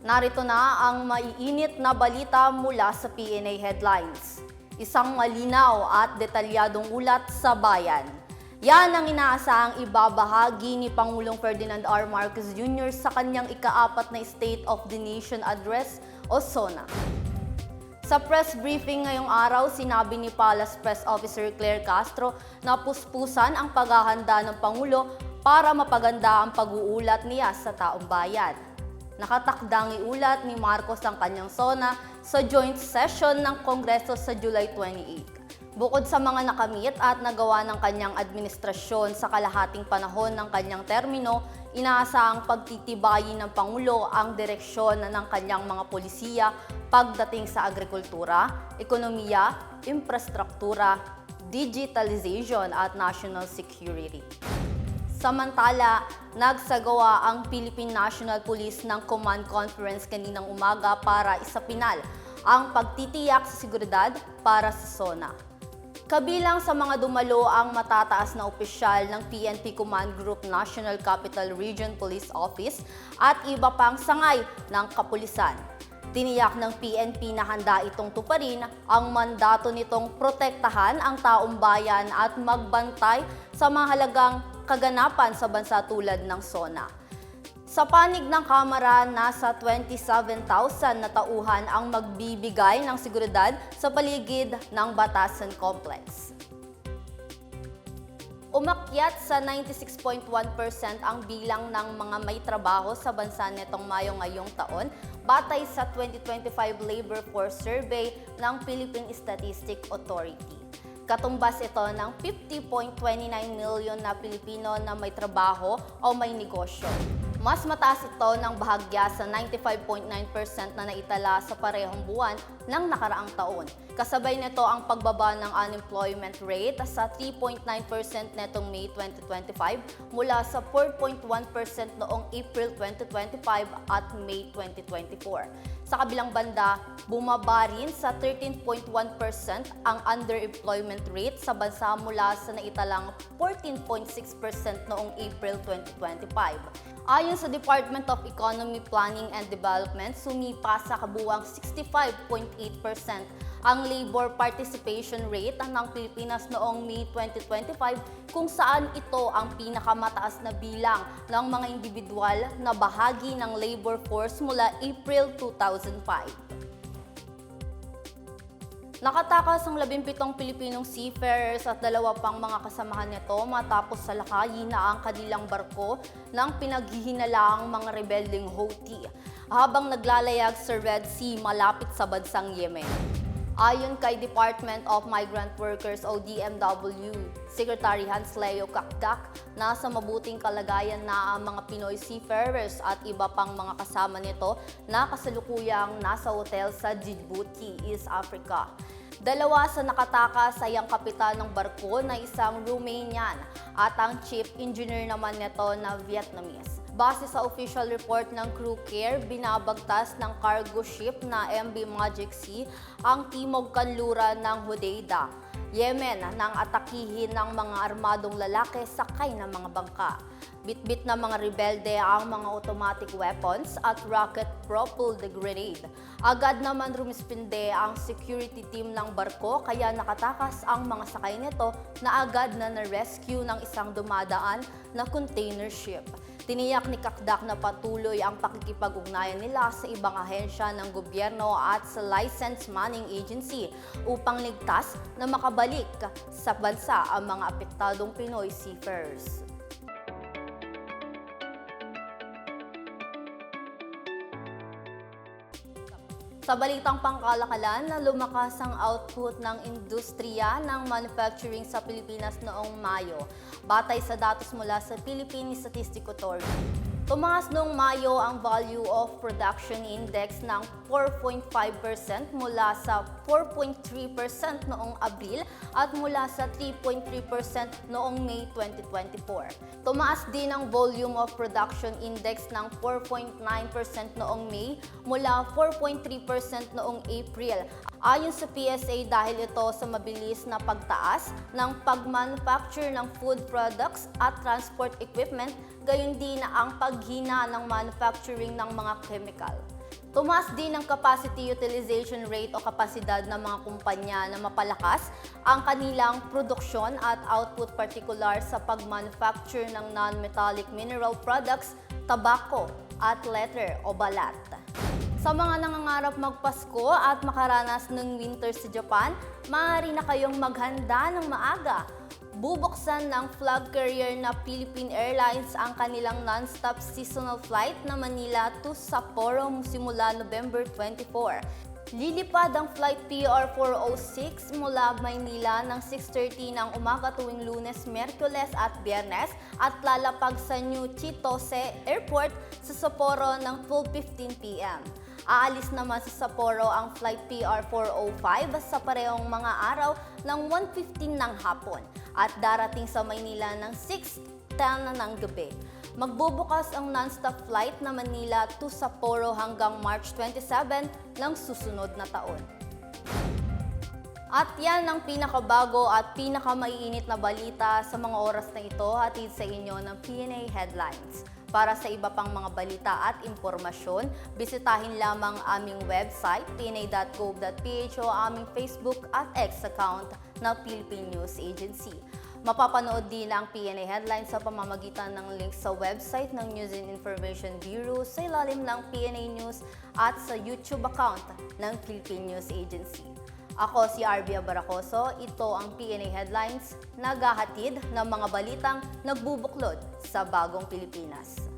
Narito na ang maiinit na balita mula sa PNA Headlines. Isang malinaw at detalyadong ulat sa bayan. Yan ang inaasahang ibabahagi ni Pangulong Ferdinand R. Marcos Jr. sa kanyang ikaapat na State of the Nation Address o SONA. Sa press briefing ngayong araw, sinabi ni Palace Press Officer Claire Castro na puspusan ang paghahanda ng Pangulo para mapaganda ang pag-uulat niya sa taong bayan. Nakatakdang iulat ni Marcos ang kanyang SONA sa joint session ng Kongreso sa July 28. Bukod sa mga nakamit at nagawa ng kanyang administrasyon sa kalahating panahon ng kanyang termino, inaasahang pagtitibayin ng Pangulo ang direksyon ng kanyang mga polisiya pagdating sa agrikultura, ekonomiya, infrastruktura, digitalization at national security. Samantala, nagsagawa ang Philippine National Police ng Command Conference kaninang umaga para isapinal ang pagtitiyak sa seguridad para sa SONA. Kabilang sa mga dumalo ang matataas na opisyal ng PNP Command Group National Capital Region Police Office at iba pang sangay ng kapulisan. Tiniyak ng PNP na handa itong tuparin ang mandato nitong protektahan ang taong bayan at magbantay sa mahalagang kaganapan sa bansa tulad ng SONA. Sa panig ng Kamara, nasa 27,000 na tauhan ang magbibigay ng seguridad sa paligid ng Batasan Complex. Umakyat sa 96.1% ang bilang ng mga may trabaho sa bansa netong Mayo ngayong taon batay sa 2025 Labor Force Survey ng Philippine Statistic Authority. Katumbas ito ng 50.29 million na Pilipino na may trabaho o may negosyo. Mas mataas ito ng bahagya sa 95.9% na naitala sa parehong buwan ng nakaraang taon. Kasabay nito ang pagbaba ng unemployment rate sa 3.9% netong May 2025 mula sa 4.1% noong April 2025 at May 2024. Sa kabilang banda, bumaba rin sa 13.1% ang underemployment rate sa bansa mula sa naitalang 14.6% noong April 2025. Ayon sa Department of Economy Planning and Development, sumipa sa kabuwang 65.8% ang labor participation rate ng Pilipinas noong May 2025 kung saan ito ang pinakamataas na bilang ng mga individual na bahagi ng labor force mula April 2005. Nakatakas ang 17 Pilipinong seafarers at dalawa pang mga kasamahan nito matapos salakayin na ang kanilang barko ng pinaghihinalaang mga rebelding Houthi habang naglalayag sa Red Sea malapit sa bansang Yemen. Ayon kay Department of Migrant Workers o DMW, Secretary Hans Leo Kakdak, nasa mabuting kalagayan na ang mga Pinoy seafarers at iba pang mga kasama nito na kasalukuyang nasa hotel sa Djibouti, East Africa. Dalawa sa nakatakas ay ang kapitan ng barko na isang Romanian at ang chief engineer naman nito na Vietnamese. Base sa official report ng Crew Care, binabagtas ng cargo ship na MB Magic Sea ang timog kanluran ng Hodeida, Yemen nang atakihin ng mga armadong lalaki sakay ng mga bangka. Bitbit na mga rebelde ang mga automatic weapons at rocket-propelled grenade. Agad naman rumispinde ang security team ng barko kaya nakatakas ang mga sakay nito na agad na na-rescue ng isang dumadaan na container ship. Tiniyak ni Kakdak na patuloy ang pakikipag-ugnayan nila sa ibang ahensya ng gobyerno at sa licensed manning agency upang ligtas na makabalik sa bansa ang mga apektadong Pinoy seafarers. Sa balitang pangkalakalan na lumakas ang output ng industriya ng manufacturing sa Pilipinas noong Mayo, batay sa datos mula sa Philippine Statistic Authority. Tumaas noong Mayo ang Value of Production Index ng 4.5% mula sa 4.3% noong Abril at mula sa 3.3% noong May 2024. Tumaas din ang Volume of Production Index ng 4.9% noong May mula 4.3% noong April. Ayon sa PSA dahil ito sa mabilis na pagtaas ng pag-manufacture ng food products at transport equipment, gayon din na ang paghina ng manufacturing ng mga chemical. Tumaas din ang capacity utilization rate o kapasidad ng mga kumpanya na mapalakas ang kanilang produksyon at output partikular sa pag-manufacture ng non-metallic mineral products, tabako at leather o balat. Sa mga nangangarap magpasko at makaranas ng winter sa Japan, maaari na kayong maghanda ng maaga. Bubuksan ng flag carrier na Philippine Airlines ang kanilang non-stop seasonal flight na Manila to Sapporo simula November 24. Lilipad ang flight PR406 mula Maynila ng 6.30 ng umaga tuwing lunes, merkules at biyernes at lalapag sa New Chitose Airport sa Sapporo ng 12.15 p.m. Aalis naman sa Sapporo ang flight PR405 sa parehong mga araw ng 1.15 ng hapon at darating sa Maynila ng 6.10 na ng gabi. Magbubukas ang non-stop flight na Manila to Sapporo hanggang March 27 ng susunod na taon. At yan ang pinakabago at pinakamaiinit na balita sa mga oras na ito hatid sa inyo ng PNA Headlines. Para sa iba pang mga balita at impormasyon, bisitahin lamang aming website pna.gov.ph o aming Facebook at X account ng Philippine News Agency. Mapapanood din ang PNA Headlines sa pamamagitan ng link sa website ng News and Information Bureau sa ilalim ng PNA News at sa YouTube account ng Philippine News Agency. Ako si Arbia Baracoso, ito ang PNA Headlines, naghahatid ng mga balitang nagbubuklod sa bagong Pilipinas.